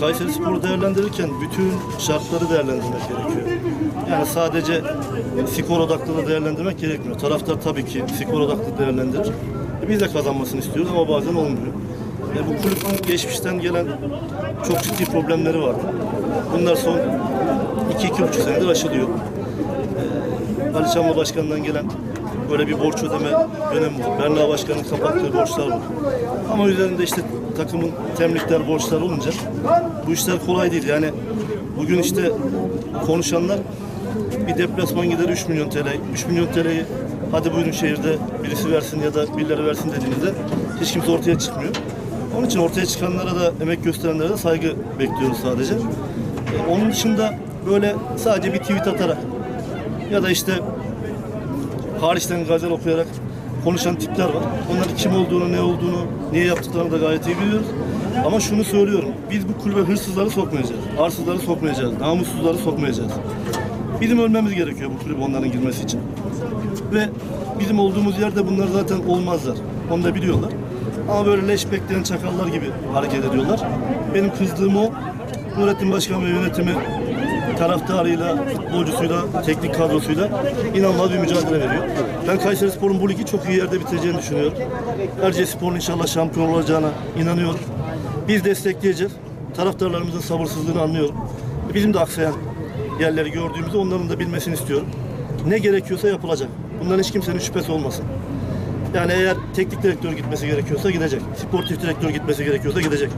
Kayseri Spor'u değerlendirirken bütün şartları değerlendirmek gerekiyor. Yani sadece skor odaklı da değerlendirmek gerekmiyor. Taraftar tabii ki skor odaklı değerlendirir. E biz de kazanmasını istiyoruz ama bazen olmuyor. E bu kulübün geçmişten gelen çok ciddi problemleri vardı. Bunlar son 2-2,5 senedir aşılıyor. E, Ali Çamlı Başkan'dan gelen böyle bir borç ödeme dönemi var. Berna Başkan'ın kapattığı borçlar var. Ama üzerinde işte takımın temlikler, borçlar olunca bu işler kolay değil. Yani bugün işte konuşanlar bir deplasman gideri 3 milyon TL. 3 milyon TL'yi hadi buyurun şehirde birisi versin ya da birileri versin dediğinizde hiç kimse ortaya çıkmıyor. Onun için ortaya çıkanlara da emek gösterenlere de saygı bekliyoruz sadece. E, Onun dışında böyle sadece bir tweet atarak ya da işte hariçten gazel okuyarak konuşan tipler var. Onların kim olduğunu, ne olduğunu, niye yaptıklarını da gayet iyi biliyoruz. Ama şunu söylüyorum. Biz bu kulübe hırsızları sokmayacağız. Arsızları sokmayacağız. Namussuzları sokmayacağız. Bizim ölmemiz gerekiyor bu kulübe onların girmesi için. Ve bizim olduğumuz yerde bunlar zaten olmazlar. Onu da biliyorlar. Ama böyle leş bekleyen çakallar gibi hareket ediyorlar. Benim kızdığım o. Nurettin Başkan ve yönetimi taraftarıyla, futbolcusuyla, teknik kadrosuyla inanılmaz bir mücadele veriyor. Ben Kayseri Spor'un bu ligi çok iyi yerde bitireceğini düşünüyorum. Erciyes Spor'un inşallah şampiyon olacağına inanıyorum. Biz destekleyeceğiz. Taraftarlarımızın sabırsızlığını anlıyorum. Bizim de aksayan yerleri gördüğümüzde onların da bilmesini istiyorum. Ne gerekiyorsa yapılacak. Bundan hiç kimsenin şüphesi olmasın. Yani eğer teknik direktör gitmesi gerekiyorsa gidecek. Sportif direktör gitmesi gerekiyorsa gidecek.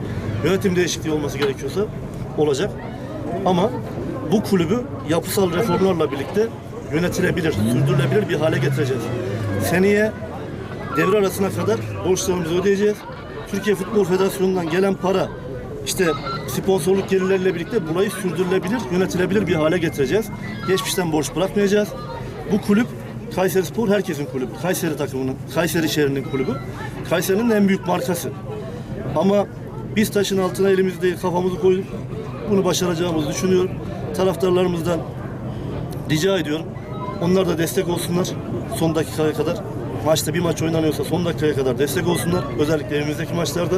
Yönetim değişikliği olması gerekiyorsa olacak. Ama bu kulübü yapısal reformlarla birlikte yönetilebilir, sürdürülebilir bir hale getireceğiz. Seneye devre arasına kadar borçlarımızı ödeyeceğiz. Türkiye Futbol Federasyonu'ndan gelen para işte sponsorluk gelirleriyle birlikte burayı sürdürülebilir, yönetilebilir bir hale getireceğiz. Geçmişten borç bırakmayacağız. Bu kulüp Kayseri Spor herkesin kulübü. Kayseri takımının, Kayseri şehrinin kulübü. Kayseri'nin en büyük markası. Ama biz taşın altına elimizi değil kafamızı koyduk. Bunu başaracağımızı düşünüyorum. Taraftarlarımızdan rica ediyorum. Onlar da destek olsunlar son dakikaya kadar. Maçta bir maç oynanıyorsa son dakikaya kadar destek olsunlar. Özellikle evimizdeki maçlarda.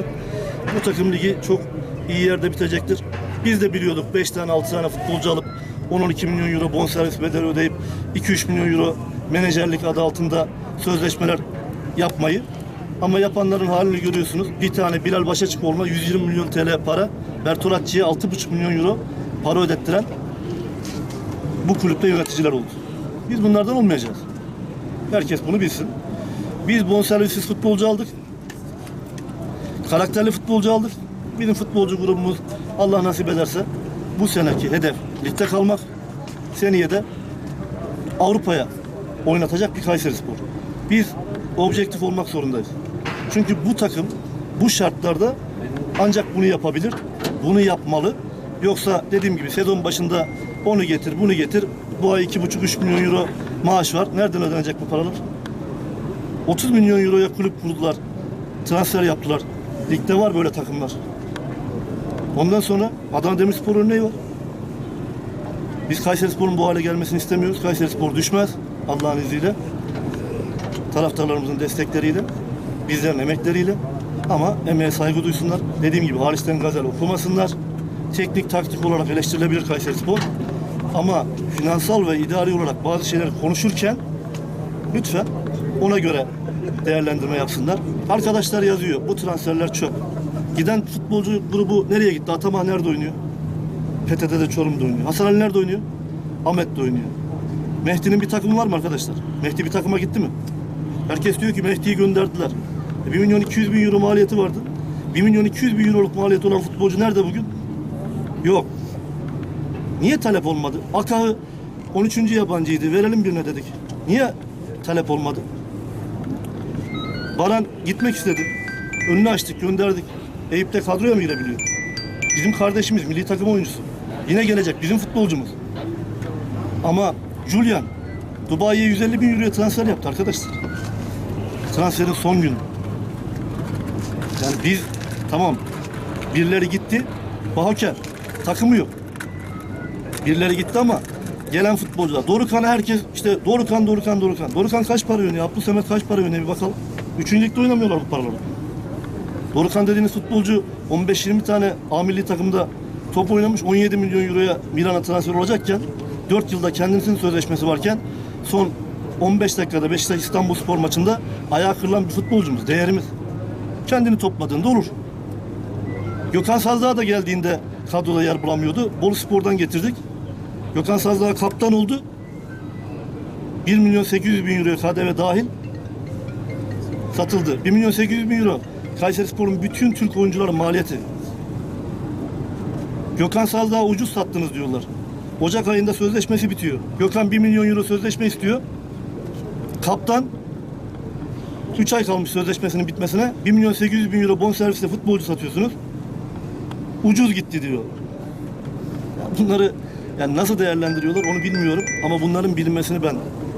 Bu takım ligi çok iyi yerde bitecektir. Biz de biliyorduk 5 tane 6 tane futbolcu alıp 10-12 milyon euro bonservis bedeli ödeyip 2-3 milyon euro menajerlik adı altında sözleşmeler yapmayı. Ama yapanların halini görüyorsunuz. Bir tane Bilal Başaçık olma 120 milyon TL para. Bertolatçı'ya 6,5 milyon euro para ödettiren bu kulüpte yöneticiler oldu. Biz bunlardan olmayacağız. Herkes bunu bilsin. Biz bonservisiz futbolcu aldık. Karakterli futbolcu aldık. Bizim futbolcu grubumuz Allah nasip ederse bu seneki hedef ligde kalmak. Seneye de Avrupa'ya oynatacak bir Kayseri Spor. Biz objektif olmak zorundayız. Çünkü bu takım bu şartlarda ancak bunu yapabilir. Bunu yapmalı. Yoksa dediğim gibi sezon başında onu getir, bunu getir. Bu ay 2,5-3 milyon euro maaş var. Nereden ödenecek bu paralar? 30 milyon euroya kulüp kurdular. Transfer yaptılar. Ligde var böyle takımlar. Ondan sonra Adana Demirspor örneği var. Biz Kayseri Spor'un bu hale gelmesini istemiyoruz. Kayseri Spor düşmez Allah'ın izniyle. Taraftarlarımızın destekleriyle, bizlerin emekleriyle. Ama emeğe saygı duysunlar. Dediğim gibi hariçten gazel okumasınlar. Teknik taktik olarak eleştirilebilir Kayseri Spor. Ama finansal ve idari olarak bazı şeyleri konuşurken lütfen ona göre değerlendirme yapsınlar. Arkadaşlar yazıyor. Bu transferler çöp. Giden futbolcu grubu nereye gitti? Atama nerede oynuyor? PTT'de Çorum'da oynuyor. Hasan Ali nerede oynuyor? Ahmet'te oynuyor. Mehdi'nin bir takımı var mı arkadaşlar? Mehdi bir takıma gitti mi? Herkes diyor ki Mehdi'yi gönderdiler. E, 1 milyon 200 bin euro maliyeti vardı. 1 milyon 200 bin euroluk maliyeti olan futbolcu nerede bugün? Yok. Niye talep olmadı? Akah'ı 13. yabancıydı. Verelim birine dedik. Niye talep olmadı? Baran gitmek istedi. Önünü açtık, gönderdik. Eyüp de kadroya mı girebiliyor? Bizim kardeşimiz, milli takım oyuncusu. Yine gelecek, bizim futbolcumuz. Ama Julian, Dubai'ye 150 bin euroya transfer yaptı arkadaşlar. Transferin son günü. Yani biz, tamam, birileri gitti, Bahoker, takımı yok. Birileri gitti ama gelen futbolcular. Dorukan'ı herkes işte Dorukan, Dorukan, Dorukan. Dorukan kaç para yönüyor? Abdü Semet kaç para yönüyor bir bakalım. Üçüncü ligde oynamıyorlar bu paraları. Dorukan dediğiniz futbolcu 15-20 tane A milli takımda top oynamış 17 milyon euroya Milan'a transfer olacakken 4 yılda kendisinin sözleşmesi varken son 15 dakikada Beşiktaş İstanbul Spor maçında ayağı kırılan bir futbolcumuz, değerimiz. Kendini topladığında olur. Gökhan Sazdağ da geldiğinde kadroda yer bulamıyordu. Bolu Spor'dan getirdik. Gökhan Sazdağ kaptan oldu. 1 milyon 800 bin euroya KDV dahil satıldı. 1 milyon 800 bin euro Kayseri Spor'un bütün Türk oyuncuların maliyeti. Gökhan Sazdağ ucuz sattınız diyorlar. Ocak ayında sözleşmesi bitiyor. Gökhan 1 milyon euro sözleşme istiyor. Kaptan 3 ay kalmış sözleşmesinin bitmesine 1 milyon 800 bin euro bonservisle futbolcu satıyorsunuz. Ucuz gitti diyor. Ya bunları yani nasıl değerlendiriyorlar onu bilmiyorum ama bunların bilinmesini ben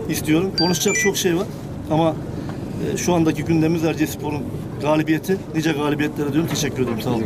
istiyorum. Konuşacak çok şey var ama e, şu andaki gündemimiz Erciyes Spor'un galibiyeti. Nice galibiyetlere diyorum. Teşekkür ederim. Sağ olun.